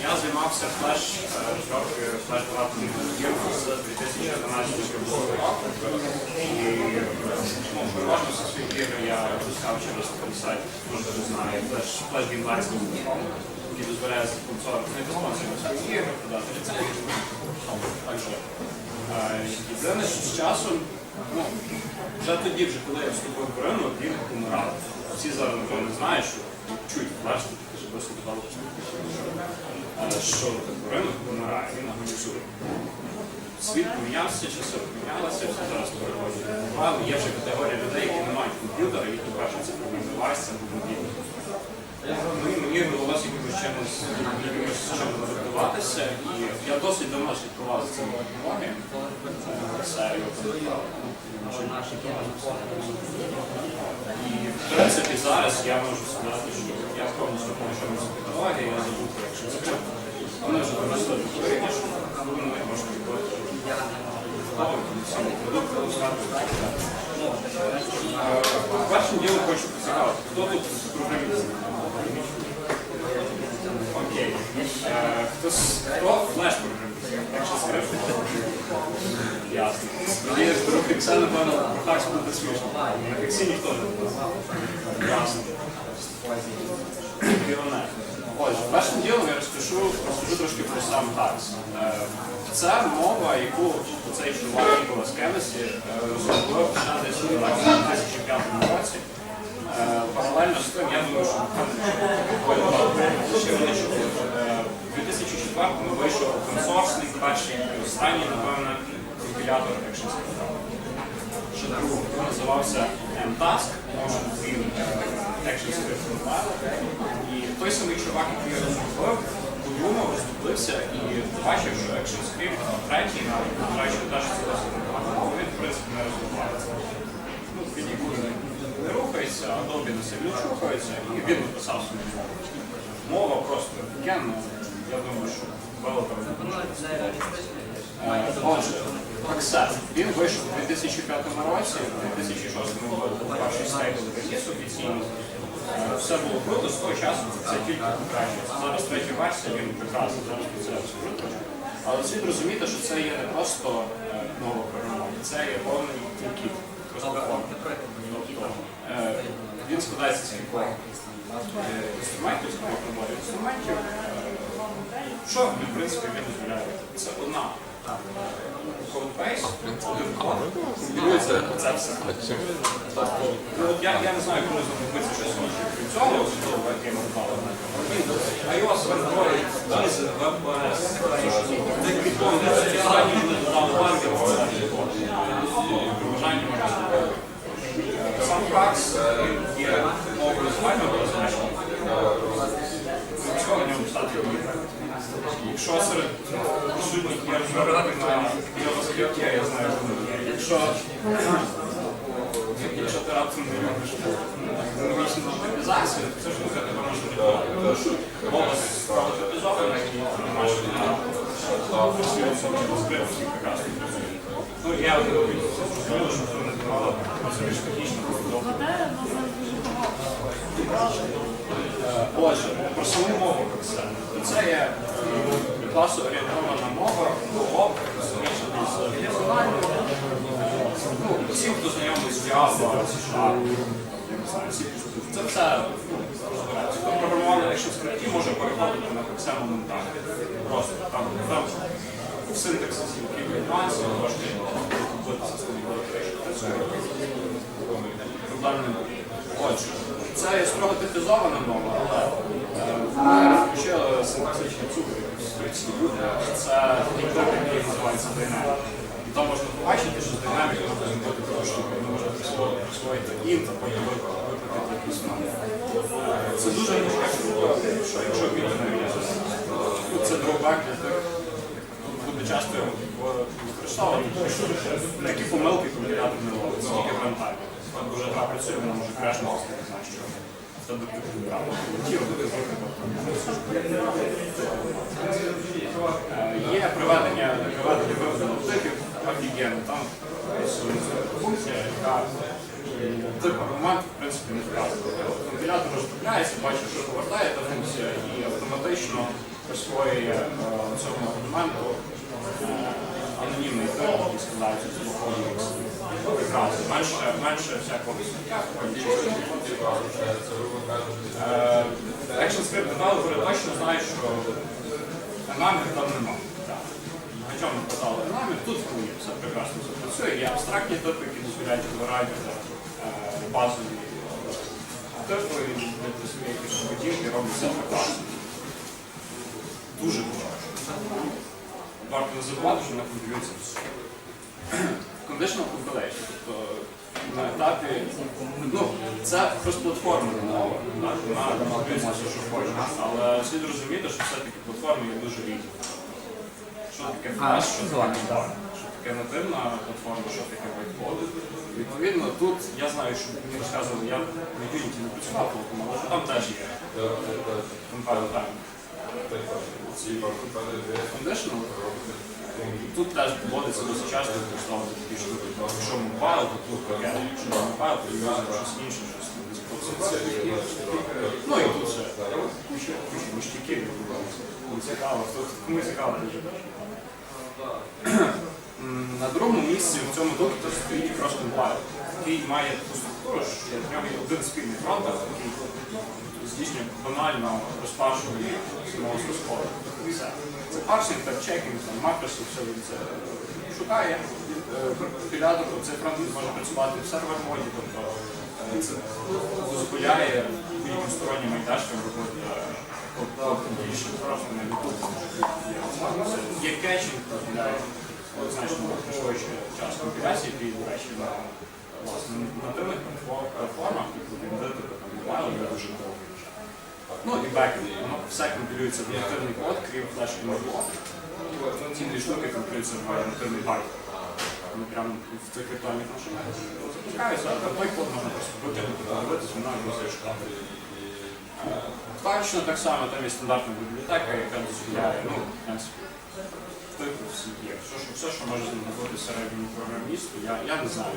я займався флеш е, трохи флеш багато з 2012 року. І ну, переважно свої ігри я випускав через сайт, може не знає, флеш геймлайс.com, який дозволяє спонсорам не спонсорам свої ігри, продати. Так що, е, єдине, що з часом, ну, вже тоді, вже коли я вступив в ринок, він помирав. Всі зараз напевно знають, що флеш, таке ж досить вдало що ринок помирає, він агонізує. Світ помінявся, часи помінялися, все зараз переходять. Але є вже категорія людей, які не мають комп'ютера, які бачать це девайс, це мобільний. Ну, мені довелося якимось чимось чином адаптуватися, і я досить давно слідкував за цими технологіями. І в принципі зараз я можу сказати, що я повністю пройшов цю технологію, я забув якщо це. Першим ділом хочу поцікавити, хто тут програміст? Окей. Е, Хтось, хто флеш програміст? Якщо скрипт? Ясно. Тоді беру фікса, напевно, про хакс буде смішно. На фіксі ніхто не буде. Ясно. Піонер. Отже, першим ділом я розкажу, розкажу трошки про сам хакс. Е, Це мова, яку цей чувак Ніколас Кеннесі е, розробив ще десь у 2005 році. Е, Паралельно з тим, я думаю, що У 2004-му вийшов open-source, перший і останній, напевно, компілятор Script. Ще другого, який називався MTask, може він Script Compile. І той самий чувак, який його розробив, подумав, роздуплився і бачив, що Action Script третій, навіть вважаючи те, що це він в принципі не розвивається. Ну, він нікуди не рухається, Adobe не сильно рухається, і він написав собі мову. Мова просто офігенна, я думаю, що велика Е, Отже, Access. Він вийшов у 2005 році, у 2006 був перший стейбл реліз офіційний. Все було круто, з того часу це тільки покращується. Зараз третя версія, він прекрасний, зараз це все круто. Але слід розуміти, що це є не просто е, нова програма, це є повний кіт. Тобто, е, він складається з кількох е, інструментів, з кількох наборів інструментів. Що, в принципі, він дозволяє? Це одна кодбейс, один код, компілюється це все. Ну, от я, я не знаю, коли зробиться щось інше. Крім цього, особливо, як я мовляв, iOS, Android, Diesel, WebOS, Python, це останні вони додали банкер, при бажанні можна зробити. Сам факс Якщо серед присутніх є розробники на JavaScript, я знаю, що вони. Якщо ти раптом не любиш динамічну автоматизацію, це ж не тебе може відбувати. Тому що голос автоматизований і не на працюється JavaScript, працює. Ну, я зрозуміло, що це не давало більш технічно добре. Е, Отже, про саму мову це. Це є е, класу орієнтована мова, ООП, з. Ну, всі, хто знайомий з Java, знаю, це все ну, розбирається. Програмував на Action може переходити на само моментально. Просто там, там в синтаксисі кілька нюансів, можете купитися з тим, Проблем не буде. Отже, це є мова, але е, ми включили синтаксичні цукри, люди. Це тип, який називається динамік. І там можна побачити, що з динаміки можна зробити ми можна присвоїти int, а потім викликати якусь номер. Е, Це дуже важка штука, що якщо він не є, ну, це дробак для тих, буде часто його використовувати, що такі помилки компілятор не ловить, тільки в рантаймі. От Дуже гра працює, вона може крешнути, не знаю, що. Буде Є приведення, приведення виведених типів офігенно. Там функція, яка тип аргументу, в принципі, не вказує. Компілятор розробляється, бачить, що повертає та функція і автоматично присвоює е, цьому аргументу тип, з двох. Прекрасно. Менше, менше всякого Е, Action Script девелопери точно знають, що намір там нема. Багатьом хватало намір, тут коли все прекрасно все працює. Є абстрактні типи, які дозволяють вибирати е, базові типи, і свої якісь поведінки роблять все прекрасно. Дуже хорошо. Варто не забувати, що вона все. Conditional compilation, тобто на етапі, ну, це кросплатформена мова, так, вона все, що хоче, але слід розуміти, що все-таки платформи є дуже різні. Що таке флеш, що таке так, що таке нативна платформа, що таке whiteboard. Відповідно, тут я знаю, що мені розказували, я на Unity не працював але що там теж є compile Тут теж доводиться досить часто використовувати такі штуки. Якщо мобайл, то тут пакет. Якщо не мобайл, то щось інше, щось. Ну і тут ще куча миштяків. Кому цікаво, кому цікаво На другому місці в цьому докторі стоїть якраз компайл, який має таку структуру, що в нього є один спільний фронтер, який здійснює банально розпашування самого. Все. Це парсинг, чекінг, там, макроси, все він це шукає. Е, Компілятор, цей фронтенд може працювати в сервер моді, тобто е, це дозволяє будь-яким стороннім майдашкам робити більше просто на YouTube. Є от, значно пришвидшує час компіляції, який, речі, на власне, нативних платформах, типу Windows, там, мобайл, є дуже довгий. Ну і бекенд, воно все компілюється в нативний код, крім флеш і блок. Ці дві штуки компілюються в нативний байт. Вони прямо в цих віртуальних машинах запускаються, а той код можна просто витягнути, подивитися, вона просто шкафу. Точно так само там є стандартна бібліотека, яка дозволяє, ну, в принципі, типу всі є. Все, що, все, що може знаходити середньому програмісту, я, я не знаю,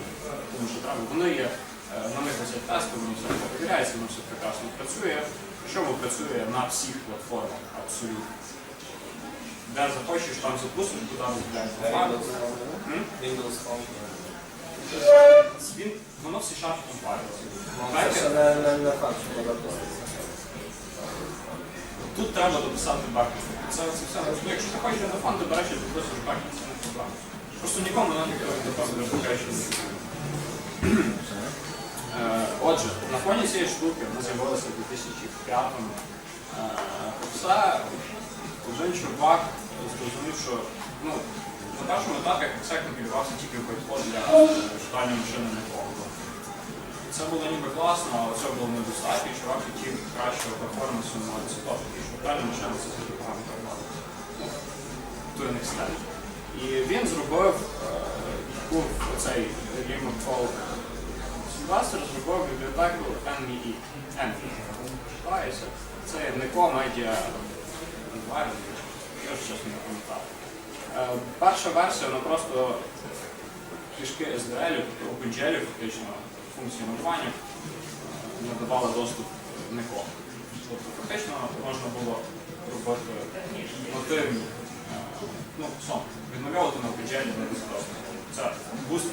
тому що треба. Вони є, е, на них висять тести, воно все перевіряється, воно все прекрасно працює. Причому працює на всіх платформах абсолютно. Де захочеш, там запустиш, туди розглядаєш. Windows Він, воно в C-Sharp компайлиться. Це не, не, не факт, що можна пустити. Тут треба дописати бакінг. Це, це все. Ну, якщо ти хочеш на фон, то до речі, дописуєш бакінг, це не проблема. Просто нікому не треба дописати краще. Е, Отже, на фоні цієї штуки вона з'явилася в 2005-му. Е, Все, один чувак зрозумів, що ну, на першому етапі все компілювався тільки підход для читання машини на. Це було ніби класно, але цього було недостатньо, чувак хотів кращого перформансу на тому що віртуальна машина це дуже погано стель. І він зробив е, таку цей Remote Call Сільвастер зробив бібліотеку NVE. NVE. Це Nico Media Environment. Я ж чесно не пам'ятаю. Е, Перша версія, вона просто кишки SDL, тобто OpenGL, фактично, функції малювання, е, надавала доступ Nico. Тобто фактично можна було робити нативні, е, ну, сон, відмальовувати на OpenGL на десктоп. Це буст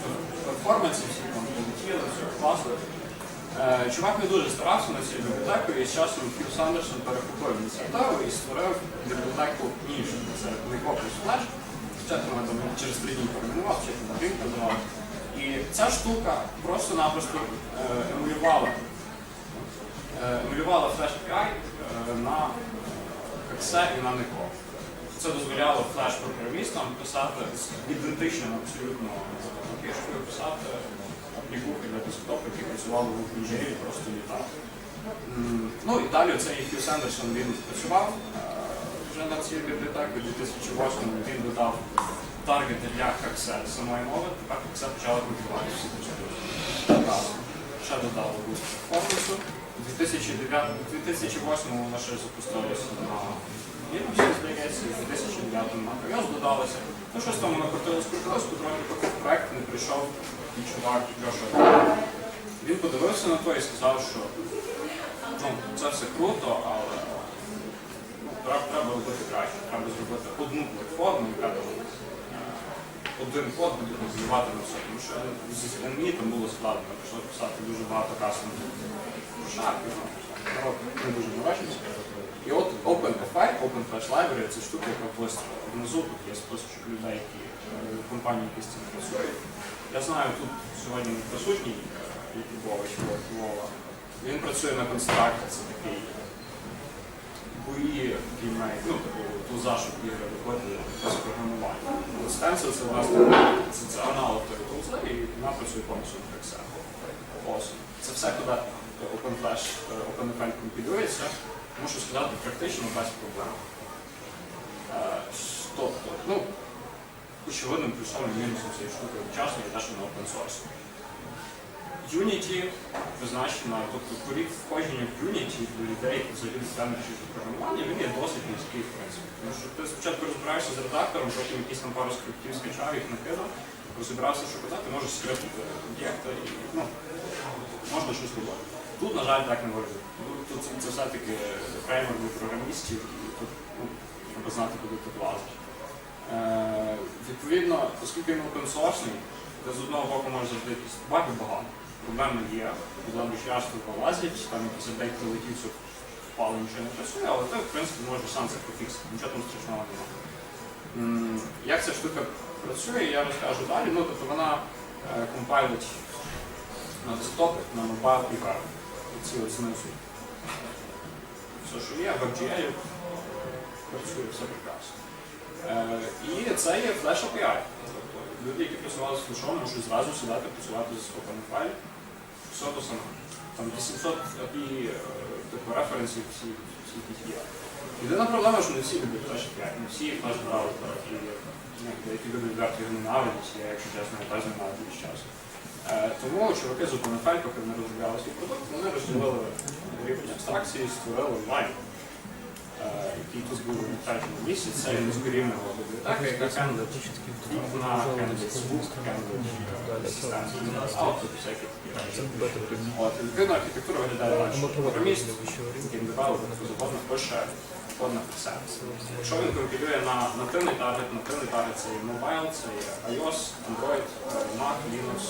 перформансів, всі там полетіли, все класно. Е, Чувак не дуже старався на цій бібліотеку, і з часом Хью Сандерсон перехопив ініціативу і створив бібліотеку іншу. Це не плюс флеш. Там через три дні перейменував, чи там називав. І ця штука просто-напросто е, емулювала, е, емулювала Flash API е, на Хексе і на Нико. Це дозволяло флеш-програмістам писати з ідентичним абсолютно кишкою, писати аплікухи для десктопу, які працювали в OpenGL, просто літав. М, Ну і далі цей Хью Сендерсон він працював вже над цією бібліотекою. У 2008 він додав таргети для Хаксе самої мови, тепер Хаксе почала компілювати всі. Ще додали буст перформансу. У 2008 вона ще запустилася на Linux, здається, в 2009 на iOS додалося. Ну щось там воно крутилось, крутилось, трохи поки проект не прийшов і чувак Льоша Він подивився на то і сказав, що ну, це все круто, але ну, треба, робити краще. Треба зробити одну платформу, яка один код буде розвивати на все. Тому що з NME там було складно, пішло писати дуже багато кастомних шарпів. Народ не дуже. І от OpenFI, Open Flash Library це штука, яка вистріла. Внизу тут є список людей, які е, компанії, які з цим працюють. Я знаю, тут сьогодні присутній е, Якубович Вова. Він працює на констракті, це такий бої, який має, ну, таку туза, щоб ігри виходили без програмування. От це власне це, це аналог тої тулзи, і вона працює повністю на Excel. Ось. Це все, куди OpenFlash, OpenFL компілюється, мушу сказати, практично без проблем. Е, Тобто, ну, очевидним плюсом і мінусом цієї штуки одночасно є те, що на open source. Unity призначена, тобто поріг входження в Unity до людей, взагалі стануть вчити програмування, він є досить низький, в принципі. Тому що ти спочатку розбираєшся з редактором, потім якісь там пару скриптів скачав, їх накидав, розібрався, що куди, ти можеш скриптити об'єкти і ну, можна щось робити. Тут, на жаль, так не може. Тут, це, це все-таки фреймворк для програмістів, і тут ну, треба знати, куди ти влазиш. Е, відповідно, оскільки він open source, ти з одного боку можеш завжди баги багато. Проблеми є, проблеми часто полазять, там якийсь апдейт прилетів, все впало, нічого не працює, але ти, в принципі, можеш сам це пофіксити, нічого там страшного немає. Як ця штука працює, я розкажу далі. Ну, тобто вона е, компайлить на десктопи, на мобайл і веб. Ці от знизу. Все, що є, WebGL працює все прекрасно. Е, і це є Flash API. Тобто люди, які працювали з флешом, можуть зразу сідати працювати з OpenFile. Все саме. Там 800 API е, типу референсів всі, всі які є. Єдина проблема, що не всі люблять Flash API, не всі Flash браузер, і деякі люди відверто його ненавидять, я, якщо чесно, я теж ненавиджу від часу. Е, Тому чуваки з OpenFile, поки вони розробляли свій продукт, вони розділили рівень абстракції, створили онлайн який тут був на третьому місці, це низькорівнева бібліотека, кандидат на кандидат звук, кандидат асистент, аутпут, всякі такі речі. От, відповідно, архітектура виглядає так, програміст, геймдевелопер, безумовно, пише код на все. Якщо він компілює на нативний таргет, нативний таргет це є мобайл, це є iOS, Android, е, Mac, Linux.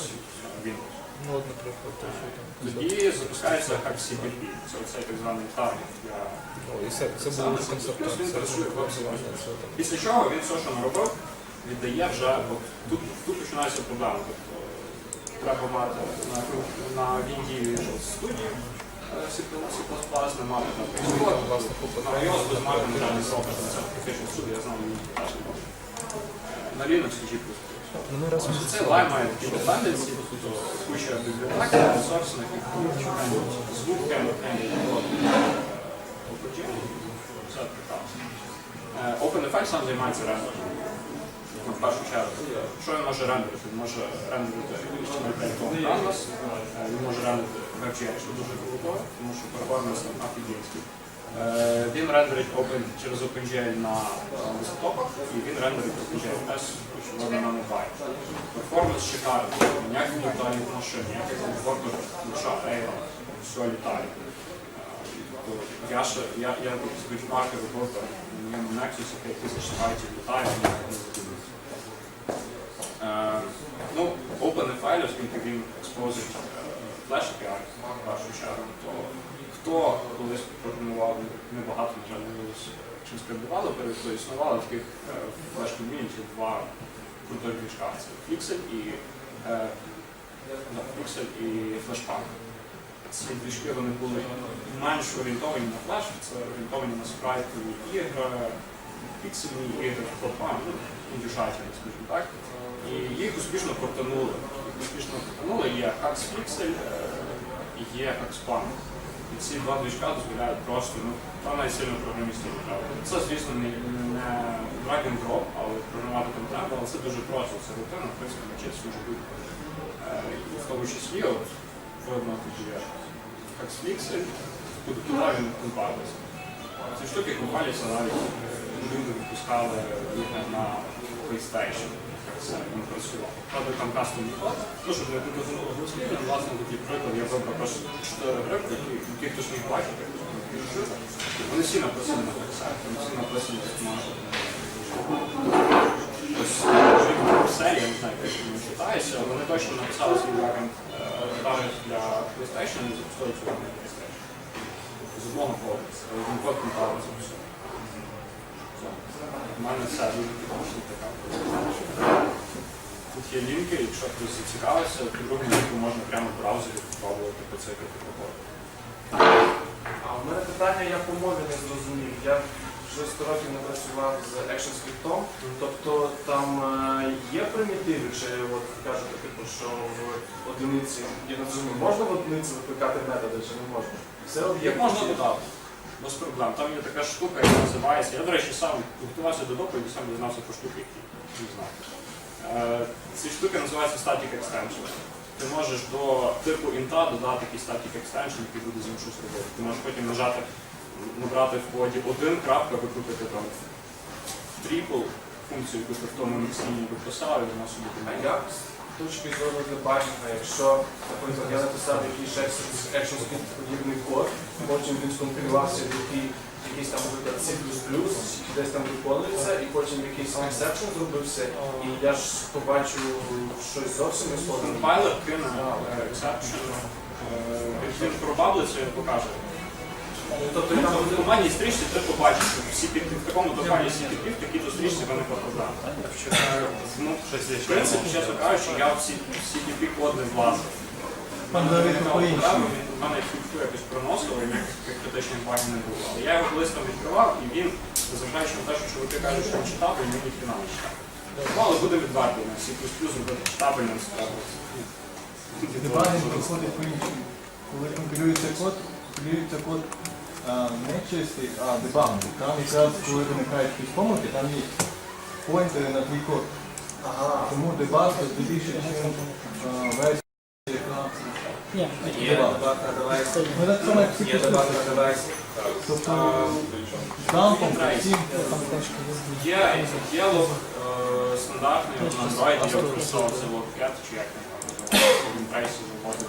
Ну, от, наприклад, те, що там. Тоді запускається HackCBP, це оцей так званий таргет для О, і це було концептуально. Він працює в концептуально. Після чого він все, що наробив, віддає вже, от, тут, тут починається проблема. Тобто, треба мати на, на Вінді Visual Studio е, C++, не мати там Xcode, Власне, купа на iOS без мати державний зробити, це Professional Studio, я знаю, теж не може. Е, На Linux G++. Ми раз Ось Цей лайм має такі dependency, тобто куча бібліотек, ресурсних, звук, кемер, все прекрасно. Е, OpenFL сам займається рендером. Ну, В першу чергу, що він може рендерити? Він може рендерити HTML5 canvas, е, він може рендерити WebGL, що дуже круто, тому що перформанс там офігенський. Е, Він рендерить Open, через OpenGL на е, десктопах, і він рендерить OpenGL теж, очевидно, на мобайл. Перформанс шикарний, ніяких віртуальних машин, ніяких комфортних душа, ейва, все літає. Е, Я ще, я, я тут з бенчмарки робив там, на Nexus 5000 сайтів літає, ніяк не задумався. Ну, OpenFL, оскільки він експозить API, в першу чергу, то хто колись програмував небагато, на жаль, не виявилось чимось девелопери, то існували таких е, Community два крутих двіжка. Це Pixel і, е, да, Pixel і Flashpunk. Ці двіжки вони були менш орієнтовані на флеш, це орієнтовані на спрайтові ігри, піксельні ігри, флопам, ну, індюшательні, скажімо так. І їх успішно портанули. Їх успішно портанули, є Hax Pixel, е, є Haxpunk. Ці два движка дозволяють просто, ну, там навіть сильно програмістів треба. Це, звісно, не, не drag and drop, але програмувати там треба, але це дуже просто, це рутина, в принципі, навчитися дуже буде. Е, В тому числі, от, видно, тут є Haxpixel, куди туди він компайлиться. Ці штуки компайляться навіть е, люди випускали їх на PlayStation. Все, він працював. Правда, там кастомний код. Ну, щоб не голослівно, власне, такий приклад, я вибрав просто чотири грибки, які хтось міг бачити. Вони всі написані на текстах, вони всі написані не знаю, як читаються, вони точно написали свій варіант навіть для PlayStation і запустили цього PlayStation. З одного коду, один код компали це все. Дуже технічно така. Тут є лінки, якщо хтось зацікавився, по другому лінку можна прямо в браузері спробувати поцикати по коду. А в мене питання, я по мові не зрозумів. Я вже 100 років не працював з ActionScript, тобто там е, є примітиви, чи от кажете, типу, що в одиниці, я не розумію, можна в одиниці викликати методи, чи не можна? Все Як можна додати? Без проблем. Там є така штука, яка називається. Я, до речі, сам готувався до доповіді, сам дізнався про штуки, які не знав. Е, Ці штуки називаються static extension. Ти можеш до типу інта додати якийсь static extension, який буде з ним щось робити. Ти можеш потім нажати, набрати в коді один крапка, викрутити там трипл функцію, яку ти в тому міксіні дописав, і вона собі А як точки зору дебагінга, якщо, наприклад, я написав якийсь ActionScript подібний код, потім він скомпілювався в який, якийсь там, наприклад, C++, десь там виконується, і потім якийсь exception зробився, і я ж побачу щось зовсім не схоже. Компайлер кине е, exception, е, він пробаблиться і покаже. Ну, Тобто в буду стрічці ти побачиш, що всі під в такому дофайлі CTP в такій стрічці виникла проблема. Е, Ну, в принципі, чесно кажучи, я в CTP код не влазив. Пан Давид по-іншому. Він мене фільтру якось проносив, і ніяких критичних багів не було. Але я його колись там відкривав, і він, незважаючи на те, що чоловіки кажуть, що він читав, він ніхіна не читав. Ну, але буде відвертий на C++ зробити читабельним справити. Дебагінг проходить по-іншому. Коли компілюється код, компілюється код не чистий, а дебагінг. Там якраз, коли виникають якісь помилки, там є поінтери на твій код. Ага. Тому дебаг це більше, ніж яка Є дебаг. Ну, так само, як всі Є дебаг на девайсі. Тобто з дампом, всім, Є, є лог е, стандартний на Android, я використовував це логcat, чи як не пам'ятаю, він прайсі виводив.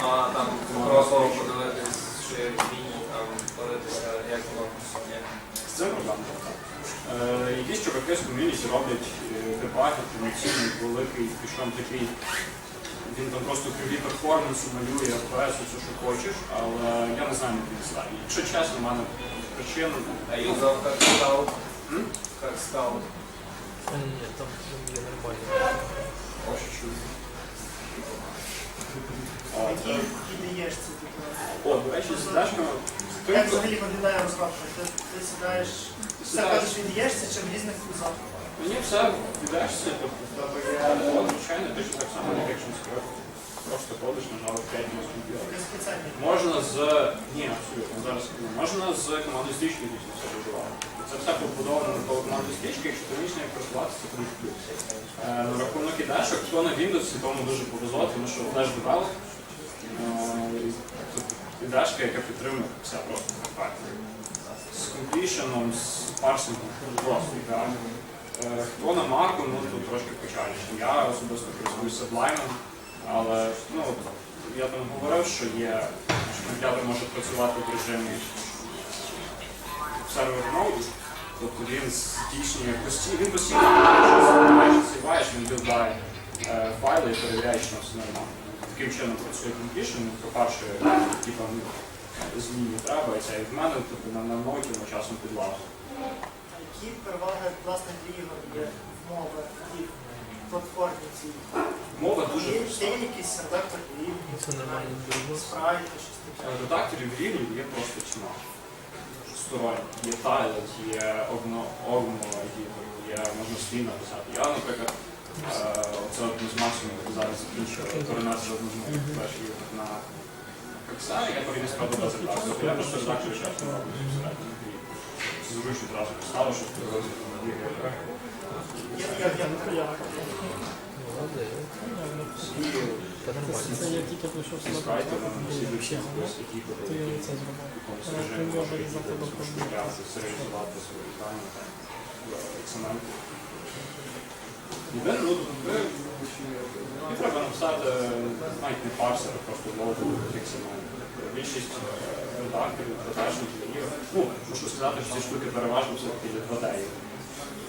Ну а там пробував подивитись, чи міні там як працює. З цим проблем. Е, Якісь чуваки з ком'юніті роблять дебаги, повноцінний, великий, пішов такий. Він там просто криві перформансу малює, FPS, все, що хочеш, але я не знаю, як він стає. Якщо чесно, в мене причин. А юзав як стаут, М? як стаут. Ні, там є нормально. Ось чую. Які ці? О, до речі. Як взагалі виглядає розкладка? Ти, ти сідаєш, все кажеш, віддаєшся чи в різних курсах? Мені все віддашся, тобто код, звичайно, точно так само, як якщо скрив. Просто ходиш, нажав 5 на комп'ютер. Можна з. Ні, абсолютно, зараз. Можна з командою стрічки дійсно все будувати. Це все побудовано на команду стрічки, якщо вмієш нею користуватися, це плюс. Е, На рахунок ідешок, хто на Windows, тому дуже повезло, тому що Flash Develop ідешка, яка підтримує все просто perfect. З completion, з парсингом, просто ідеально. Е, Хто на Марку, ну тут трошки печальніше. Я особисто користуюся Sublime, але ну, я там говорив, що є, що комп'ютер може працювати в режимі сервер ноуду, тобто він здійснює постійно, він постійно сіваєш, він додає е, файли і перевіряє, що все нормально. Таким чином працює по-перше, типа, ну, зміни треба, і це і в мене тобто, на, на ноуті ми часом підлажу. Які переваги власне для ігор є в мови і в платформі цій? Мова дуже Є, проста. є якісь редактор рівні, Це нормально було. спрайти, щось таке. Е, Редакторів рівнів є просто тьма. Сторонні. Є Тайлет, є Огно, Огно, є, можна свій написати. Я, наприклад, е, це от ми з Максимом зараз з моїх на Коксані, я повинен справді редактора. Тобто я просто редакторю часом роблю всередині. Зручно одразу поставив, щоб ти розумів. Я, я, я, я, Молодець. І Та нормально. Це я тільки прийшов сюди. то я це зробив. Е, режимі прийом може і заходом якось пробувати. Ну, ви, і треба написати навіть не парсер, а просто мову фіксимо. Більшість е, редакторів, продажників, ігор. Ну, мушу сказати, що ці штуки переважно все-таки для 2D.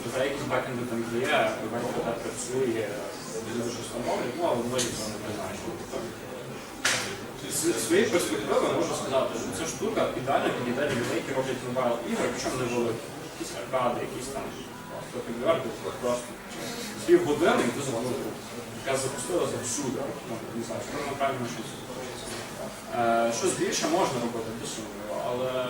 Тобто якісь бекенди там є, 2D працює, щось встановлюють, ну, але многі цього не призначені. З своєї перспективи можу сказати, що ця штука ідеально підійде людей, які роблять мобайл ігри, причому не великі. Якісь аркади, якісь там просто півгодини і забув. Яка запустилася всюди. Не знаю, що правильно щось. Щось більше можна робити, без але